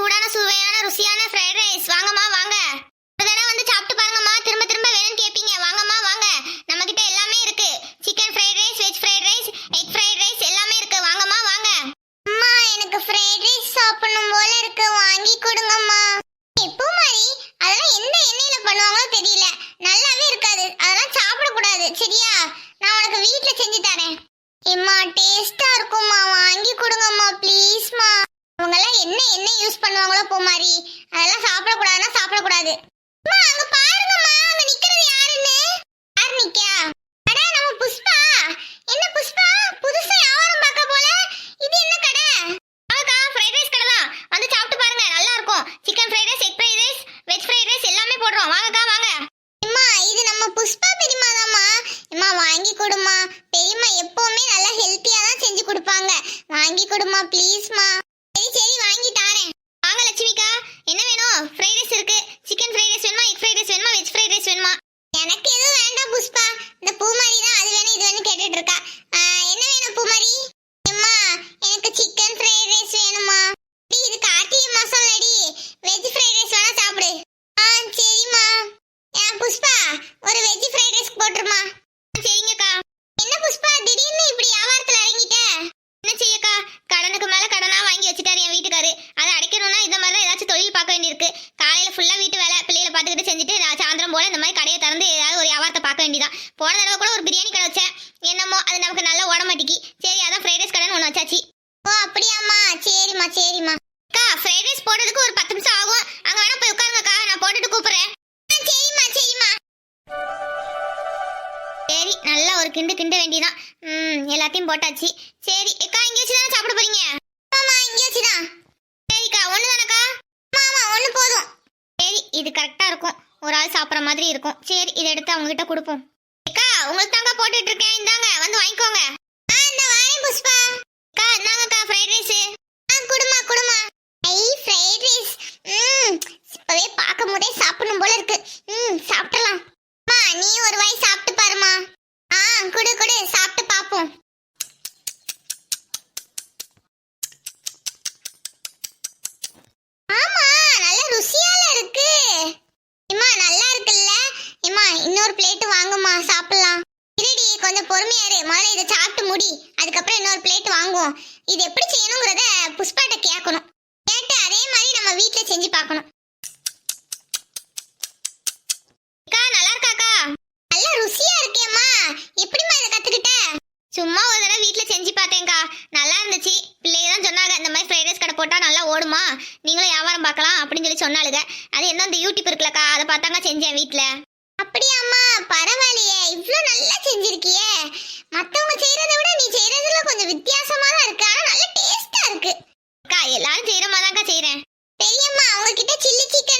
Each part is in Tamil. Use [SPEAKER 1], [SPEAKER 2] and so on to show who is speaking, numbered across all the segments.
[SPEAKER 1] சூடான சுவையான ருசியான ஃப்ரைட் ரைஸ் வாங்கம்மா வாங்க. ஒரு தடவை வந்து சாப்பிட்டு பாருங்கம்மா. திரும்ப திரும்ப வேணும்னு கேட்பீங்க வாங்கம்மா வாங்க. நம்ம கிட்ட எல்லாமே இருக்கு. Chicken fried rice veg fried rice egg fried rice எல்லாமே இருக்கு. வாங்கம்மா வாங்க. அம்மா எனக்கு ஃப்ரைட் ரைஸ் சாப்பிடணும் போல இருக்கு. வாங்கி கொடுங்கம்மா. எப்போ மாதிரி அதெல்லாம் எந்த எண்ணெயில பண்ணுவாங்களோ தெரியல. நல்லாவே இருக்காது. அதெல்லாம் சாப்பிடக்கூடாது. சரியா? நான் உனக்கு வீட்டில் செஞ்சு தரேன். எம்மா டேஸ்டா இருக்கும்மா. வாங்கி கொடுங்கம்மா ப்ளீஸ்மா அவங்கெல்லாம் என்ன என்ன யூஸ் பண்ணுவாங்களோ பூமாரி. அதெல்லாம் சாப்பிட சாப்பிடக்கூடாதுன்னா சாப்பிடக்கூடாது. அங்க பாருங்கம்மா அங்க நிக்கிறது யாருன்னு? யார் நிக்கியா அட நம்ம புஷ்பா. என்ன புஷ்பா? புதுசா வியாபாரம் ஒரு கிண்டு கிண்ட வேண்டியதான் ம் எல்லாத்தையும் போட்டாச்சு. சரி அக்கா எங்கேயாச்சும் தானே சாப்பிட போறீங்க? ஆமா எங்கேயாச்சும் வச்சு தான் சரிக்கா ஒன்று தானக்கா ஆமா ஒன்று போதும். சரி இது கரெக்டாக இருக்கும். ஒரு ஆள் சாப்பிட்ற மாதிரி இருக்கும். சரி இதை எடுத்து அவங்ககிட்ட கொடுப்போம். அக்கா உங்களுக்கு தாங்க போட்டுட்டு இருக்கேன். இந்தாங்க வந்து வாங்கிக்கோங்க. முதல்ல இதை சாப்பிட்டு முடி. அதுக்கப்புறம் இன்னொரு பிளேட் வாங்குவோம். இது எப்படி செய்யணுங்கிறத புஷ்பாட்ட கேட்கணும். கேட்டு அதே மாதிரி நம்ம வீட்டில் செஞ்சு பார்க்கணும். அக்கா நல்லா இருக்காக்கா நல்லா ருசியா இருக்கேம்மா எப்படிம்மா இதை கத்துக்கிட்ட? சும்மா ஒரு தடவை வீட்டில் செஞ்சு பார்த்தேங்க்கா நல்லா இருந்துச்சு. பிள்ளைங்க தான் சொன்னாங்க இந்த மாதிரி ஃப்ரைட் ரைஸ் கடை போட்டால் நல்லா ஓடுமா. நீங்களும் வியாபாரம் பார்க்கலாம் அப்படின்னு சொல்லி சொன்னாலுங்க அது என்ன இந்த யூடியூப் இருக்குல்லக்கா. அதை பார்த்தாங்க செஞ்சேன் வீட்டில் அப்படியாம்மா பரவாயில்லையே. இவ்வளோ நல்லா செஞ்சிருக்கியே. மற்றவங்க செய்யறதை விட நீ செய்யறதுல கொஞ்சம் வித்தியாசமாக தான் இருக்கு. ஆனால் நல்லா டேஸ்ட்டாக இருக்கு. அக்கா எல்லாரும் செய்கிற மாதிரி தான்க்கா செய்கிறேன் பெரியம்மா அவங்கக்கிட்ட சில்லி சிக்கன்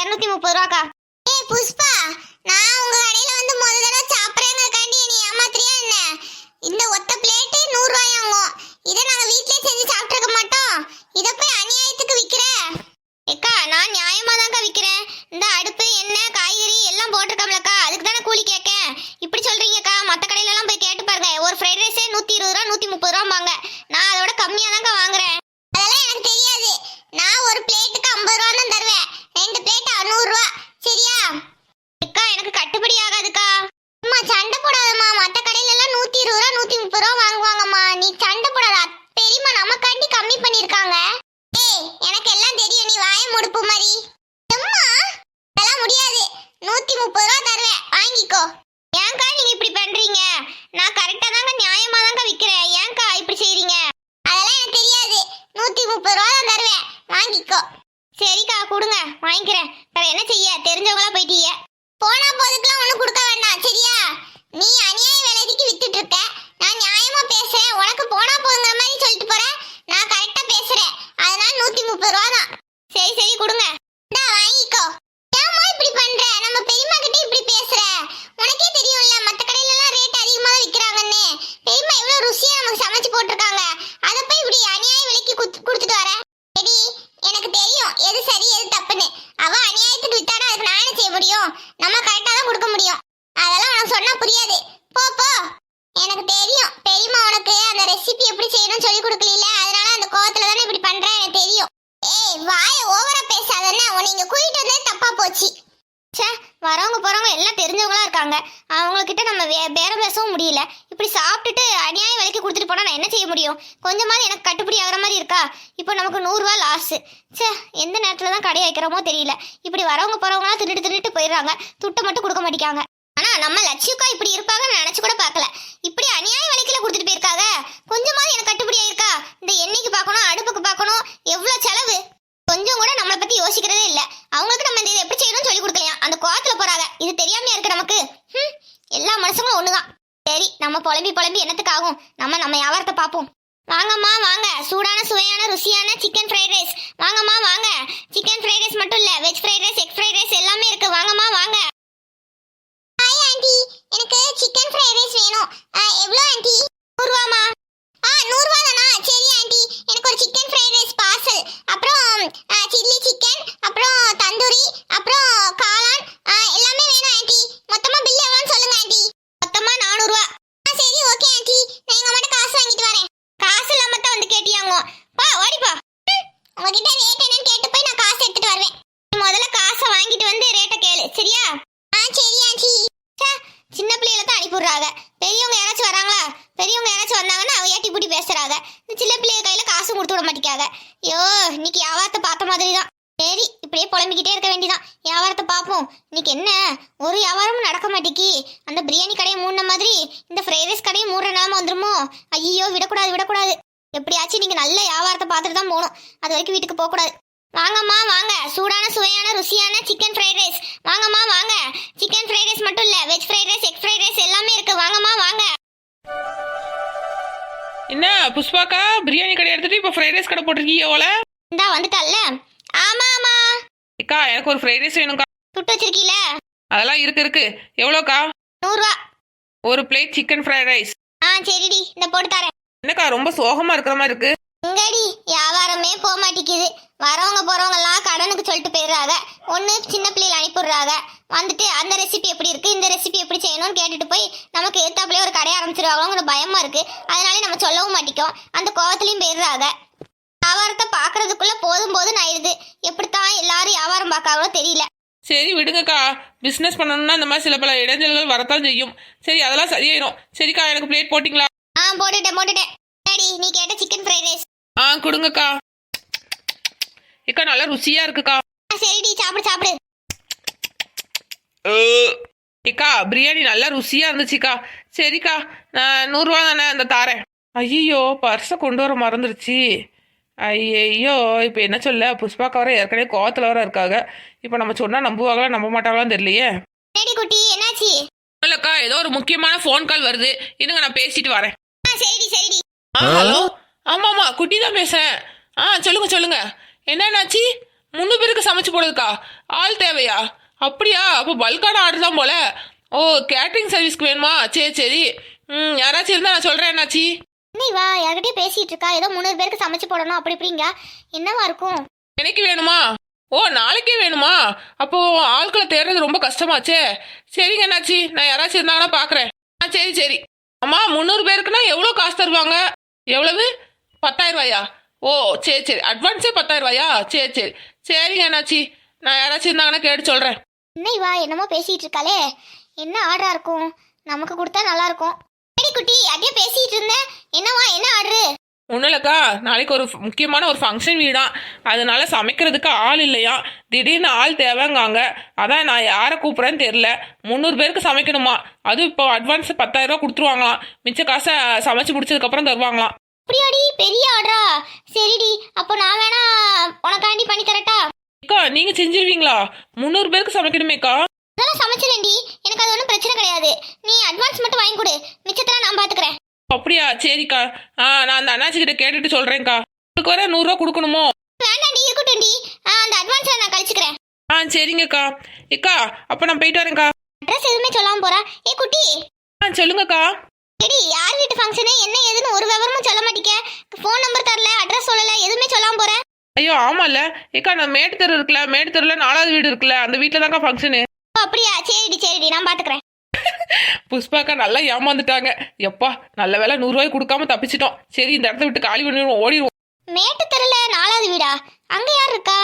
[SPEAKER 1] இரநூத்தி முப்பது ரூபாக்கா. ஏ புஷ்பா. último pano முடியும். கொஞ்சமாவது எனக்கு கட்டுப்படி ஆகிற மாதிரி இருக்கா? இப்போ நமக்கு நூறுரூவா லாஸு ச்சே எந்த நேரத்தில் தான் கடை வைக்கிறோமோ தெரியல. இப்படி வரவங்க போகிறவங்களாம் திருட்டு திருட்டு போயிடுறாங்க. துட்டை மட்டும் கொடுக்க மாட்டேங்காங்க ஆனால் நம்ம லட்சியக்கா இப்படி இருப்பாங்கன்னு நினச்சி கூட பார்க்கல. இப்படி அநியாய வழிக்கில் கொடுத்துட்டு போயிருக்காங்க. கொஞ்சமாவது எனக்கு கட்டுப்படி ஆயிருக்கா? இந்த எண்ணெய்க்கு பார்க்கணும் அடுப்புக்கு பார்க்கணும் எவ்வளோ செலவு? கொஞ்சம் கூட நம்மளை பற்றி யோசிக்கிறதே இல்லை. அவங்களுக்கு நம்ம இந்த இதை எப்படி செய்யணும்னு சொல்லி கொடுக்கலையா? அந்த கோவத்தில் போகிறாங்க இது தெரியாமையா இருக்கு நமக்கு? எல்லா மனுஷங்களும் ஒன்று தான் நம்ம புலம்பி புலம்பி என்னத்துக்காகும்? நம்ம நம்ம வியாபாரத்தை பார்ப்போம். வாங்கம்மா வாங்க. சூடான சுவையான ருசியான சிக்கன் ஃப்ரைட் ரைஸ் வாங்கம்மா வாங்க. சிக்கன் ஃப்ரைட் ரைஸ் மட்டும் இல்லை veg fried rice egg fried rice எல்லாமே இருக்கு. வாங்கம்மா வாங்க. ஹாய் ஆண்டி எனக்கு சிக்கன் ஃப்ரைட் ரைஸ் வேணும். எவ்வளோ ஆண்டி நூறுவாமா ஆ நூறுவா தானா சரி ஆண்டி எனக்கு ஒரு சிக்கன் ஃப்ரைட் ரைஸ் பார்சல் அப்புறம் சில்லி சிக்கன் அப்புறம் தந்தூரி அப்புறம் காளான் ஆ, எல்லாமே வேணும் ஆண்டி மொத்தமா பில் எவ்வளோன்னு சொல்லுங்க ஆண்டி மொத்தமா நானூறுவா ஆ சரி ஓகே ஆண்டி நான் எங்க அம்மாட்ட காசு வாங்கிட்டு வரேன் காசு இல்லாம தான் வந்து கேட்டியாங்க பா ஓடிப்பா ம், உங்ககிட்ட ரேட் என்னன்னு கேட்டு போய் நான் காசு எடுத்துட்டு வருவேன் நீ முதல்ல காசை வாங்கிட்டு வந்து ரேட்டை கேளு சரியா ஆ சரி ஆண்டி ச்சே, சின்ன பிள்ளைகளை தான் அனுப்பிடுறாங்க பெரியவங்க யாராச்சும் வராங்களா? பெரியவங்க யாராச்சும் வந்தாங்கன்னா அவ ஏட்டி பூட்டி பேசுறாங்க? இந்த சின்ன பிள்ளைய கையில காசு கொடுத்து விட மாட்டேங்காங்க ஐயோ இன்னைக்கு வியாபாரத்தை பார்த்த மாதிரி தான் சரி இப்படியே புலம்பிக்கிட்டே இருக்க வேண்டிதான் வியாபாரத்தை பார்ப்போம். இன்னைக்கு என்ன? ஒரு வியாபாரமும் நடக்க மாட்டேக்கி. அந்த பிரியாணி கடையை மூடின மாதிரி இந்த ஃப்ரைட் ரைஸ் கடையும் மூடுற நிலம வந்துருமோ? ஐயோ விடக்கூடாது விடக்கூடாது. எப்படியாச்சும் நீங்கள் நல்ல வியாபாரத்தை பார்த்துட்டு தான் போகணும். அது வரைக்கும் வீட்டுக்கு போகக்கூடாது. வாங்கம்மா வாங்க. சூடான சுவையான ருசியான சிக்கன் ஃப்ரைட் ரைஸ் வாங்கம்மா வாங்க. சிக்கன் ஃப்ரைட் ரைஸ் மட்டும் இல்ல veg fried rice egg fried rice எல்லாமே இருக்கு. வாங்கம்மா வாங்க.
[SPEAKER 2] என்ன புஷ்பாக்கா பிரியாணி கடை எடுத்துட்டு இப்போ ஃப்ரைட் ரைஸ் கடை போட்டிருக்கீங்க ஓல
[SPEAKER 1] இந்தா வந்துட்டல்ல ஆமா ஆமா
[SPEAKER 2] அக்கா எனக்கு ஒரு ஃப்ரைட் ரைஸ் வேணும்க்கா.
[SPEAKER 1] சுட்டு வச்சிருக்கீல?
[SPEAKER 2] அதெல்லாம் இருக்கு இருக்கு. எவ்வளோக்கா?
[SPEAKER 1] நூறுரூவா
[SPEAKER 2] ஒரு பிளேட் சிக்கன் ஃப்ரைட் ரைஸ்
[SPEAKER 1] ஆ சரிடி. இந்த போட்டு தரேன்.
[SPEAKER 2] என்னக்கா ரொம்ப சோகமா இருக்கிற மாதிரி இருக்கு.
[SPEAKER 1] இங்கடி வியாபாரமே போக மாட்டேங்குது வரவங்க போறவங்க எல்லாம் கடனுக்கு சொல்லிட்டு போயிடுறாங்க. ஒண்ணு சின்ன பிள்ளைகள் அனுப்பிடுறாங்க வந்துட்டு அந்த ரெசிபி எப்படி இருக்கு? இந்த ரெசிபி எப்படி செய்யணும்னு கேட்டுட்டு போய் நமக்கு எத்தாப்புலயே ஒரு கடை ஆரம்பிச்சிருவாங்களோங்கிற பயமா இருக்கு. அதனாலே நம்ம சொல்லவும் மாட்டேங்கும் அந்த கோவத்துலயும் போயிடுறாங்க. வியாபாரத்தை பாக்குறதுக்குள்ள போதும் போதும் ஆயிடுது. எப்படித்தான் எல்லாரும் வியாபாரம் பார்க்காங்களோ தெரியல.
[SPEAKER 2] சரி விடுங்கக்கா. பிஸ்னஸ் பண்ணணும்னா இந்த மாதிரி சில பல இடைஞ்சல்கள் வரத்தான் செய்யும். சரி அதெல்லாம் சரியாயிடும் சரிக்கா எனக்கு பிளேட் போட்டிங்களா?
[SPEAKER 1] ஆ போட்டுட்டேன் போட்டுட்டேன். நீ கேட்ட சிக்கன் ஃப்ரைட் ரைஸ்
[SPEAKER 2] ஆ கொடுங்கக்கா. ஏக்கா நல்லா ருசியா இருக்குக்கா.
[SPEAKER 1] சரிடி சாப்பிடு சாப்பிடு.
[SPEAKER 2] ஏக்கா பிரியாணி நல்லா ருசியா இருந்துச்சுக்கா. சரிக்கா நான் நூறுரூவா தானே அந்த தாரேன். ஐயோ பர்ஸை கொண்டு வர மறந்துருச்சு. ஐயையோ இப்போ என்ன சொல்ல? புஷ்பாக்கா வர ஏற்கனவே கோவத்தில் வர இருக்காங்க. இப்போ நம்ம சொன்னால் நம்புவாங்களா நம்ப மாட்டாங்களான்னு தெரியலையே.
[SPEAKER 1] ரெடி குட்டி என்னாச்சு?
[SPEAKER 2] இல்லைக்கா ஏதோ ஒரு முக்கியமான ஃபோன் கால் வருது. இருங்க நான் பேசிட்டு வரேன்.
[SPEAKER 1] சரிடி சரிடி
[SPEAKER 2] ஹலோ? ஆமாம்மா குட்டி தான் பேசுகிறேன் ஆ சொல்லுங்க சொல்லுங்க. என்னன்னாச்சு முந்நூறு பேருக்கு சமைச்சு போடுதுக்கா ஆள் தேவையா? அப்படியா? அப்போ பல்கான ஆர்டர் தான் போல. ஓ கேட்ரிங் சர்வீஸ்க்கு வேணுமா? சரி சரி. ம் யாராச்சும் இருந்தால் நான் சொல்கிறேன் என்னாச்சு?
[SPEAKER 1] என்ன இவா யார்கிட்டயும் பேசிட்டு இருக்கா? ஏதோ முந்நூறு பேருக்கு சமைச்சு போடணும். அப்படி இப்படிங்க. என்னவா இருக்கும்?
[SPEAKER 2] எனக்கு வேணுமா? ஓ நாளைக்கே வேணுமா? அப்போ ஆட்களை தேடுறது ரொம்ப கஷ்டமாச்சே. சரிங்க என்னாச்சு? நான் யாராச்சும் இருந்தாங்கன்னா பார்க்குறேன் ஆ சரி சரி. அம்மா முந்நூறு பேருக்குன்னா எவ்வளோ காசு தருவாங்க? எவ்வளவு? பத்தாயிரம் ரூபாயா ஓ சரி சரி. அட்வான்ஸே பத்தாயிரம் ரூபாயா சரி சரி. சரிங்க என்னாச்சு நான் யாராச்சும் இருந்தாங்கன்னா கேட்டு சொல்கிறேன்
[SPEAKER 1] என்ன இவா என்னமோ பேசிட்டு இருக்காளே. என்ன ஆர்டரா இருக்கும்? நமக்கு கொடுத்தா நல்லா இருக்கும். சரி குட்டி அப்படியே பேசிட்டு இருந்தேன் என்னவா என்ன ஆர்டரு
[SPEAKER 2] ஒன்றும் இல்லைக்கா நாளைக்கு ஒரு முக்கியமான ஒரு ஃபங்க்ஷன் வீடாம் அதனால சமைக்கிறதுக்கு ஆள் இல்லையா? திடீர்னு ஆள் தேவைங்காங்க. அதான் நான் யாரை கூப்பிட்றேன்னு தெரில முந்நூறு பேருக்கு சமைக்கணுமா? அதுவும் இப்போ அட்வான்ஸ் பத்தாயிரம் ரூபா கொடுத்துருவாங்களாம். மிச்ச காசை சமைச்சு முடிச்சதுக்கப்புறம் தருவாங்களாம்.
[SPEAKER 1] அப்படியாடி? பெரிய ஆர்டரா சரிடி அப்போ நான் வேணா உனக்காண்டி பண்ணி தரட்டா?
[SPEAKER 2] நீங்க செஞ்சிருவீங்களா? முந்நூறு பேருக்கு சமைக்கணுமேக்கா.
[SPEAKER 1] அதெல்லாம் சமைச்சிரேன்டி எனக்கு அது ஒன்றும் பிரச்சனை கிடையாது. நீ அட்வான்ஸ் மட்டும் வாங்கி கொடு. மிச்சத்தெல்லாம் நான் பார்த்துக்கிறேன்
[SPEAKER 2] அப்படியா? சரிக்கா. ஆ நான் அந்த அண்ணாச்சி கிட்ட கேட்டுட்டு சொல்றேன்க்கா. உங்களுக்கு வர நூறுரூவா கொடுக்கணுமோ?
[SPEAKER 1] வேண்டாண்டி இருக்கட்டும்டி. அந்த அட்வான்ஸை நான் கழிச்சுக்கிறேன்.
[SPEAKER 2] ஆ சரிங்கக்கா. ஏக்கா அப்போ நான் போயிட்டு வரேன்க்கா.
[SPEAKER 1] அட்ரஸ் எதுவுமே சொல்லாம போறா. ஏ குட்டி.
[SPEAKER 2] ஆ சொல்லுங்கக்கா.
[SPEAKER 1] எடி யார் வீட்டு ஃபங்க்ஷனு என்ன ஏதுன்னு ஒரு விவரமும் சொல்ல மாட்டீங்க ஃபோன் நம்பர் தரல அட்ரஸ் சொல்லல எதுவுமே சொல்லாம போற.
[SPEAKER 2] ஐயோ ஆமால ஏக்கா நான் மேட்டு தெரு இருக்குல்ல மேட்டு தெருல நாலாவது வீடு இருக்குல்ல அந்த வீட்டில் தான்க்கா ஃபங்க்ஷனு
[SPEAKER 1] ஓ, அப்படியா? சரிடி சரிடி நான் பாத்துக்கிறேன்.
[SPEAKER 2] புஷ்பாக்கா நல்லா ஏமாந்துட்டாங்க. எப்பா நல்ல வேலை நூறுரூவாய் கொடுக்காம தப்பிச்சிட்டோம். சரி இந்த இடத்த விட்டு காலி பண்ணிடுவோம் ஓடிடுவோம்.
[SPEAKER 1] மேட்டு தெருல நாலாவது வீடா? அங்க யார் இருக்கா?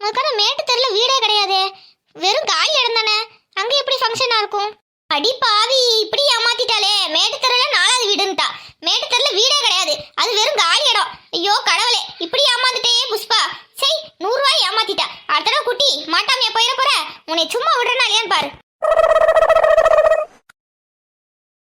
[SPEAKER 1] அதுக்கான மேட்டு தெருல வீடே கிடையாதே. வெறும் காலி இடம் தானே. அங்க எப்படி ஃபங்க்ஷனா இருக்கும்? அடி பாவி இப்படி ஏமாத்திட்டாலே மேட்டுத்தரல நாலாவது வீடுன்னுட்டா. மேட்டுத்தரல வீடே கிடையாது. அது வெறும் காலி இடம். ஐயோ கடவுளே இப்படி ஏமாந்துட்டே புஷ்பா. சரி நூறுரூவாய் ஏமாத்திட்டா. அடுத்த குட்டி மாட்டாமையா போயிட போற? உன்னை சும்மா விடுறனா பாரு.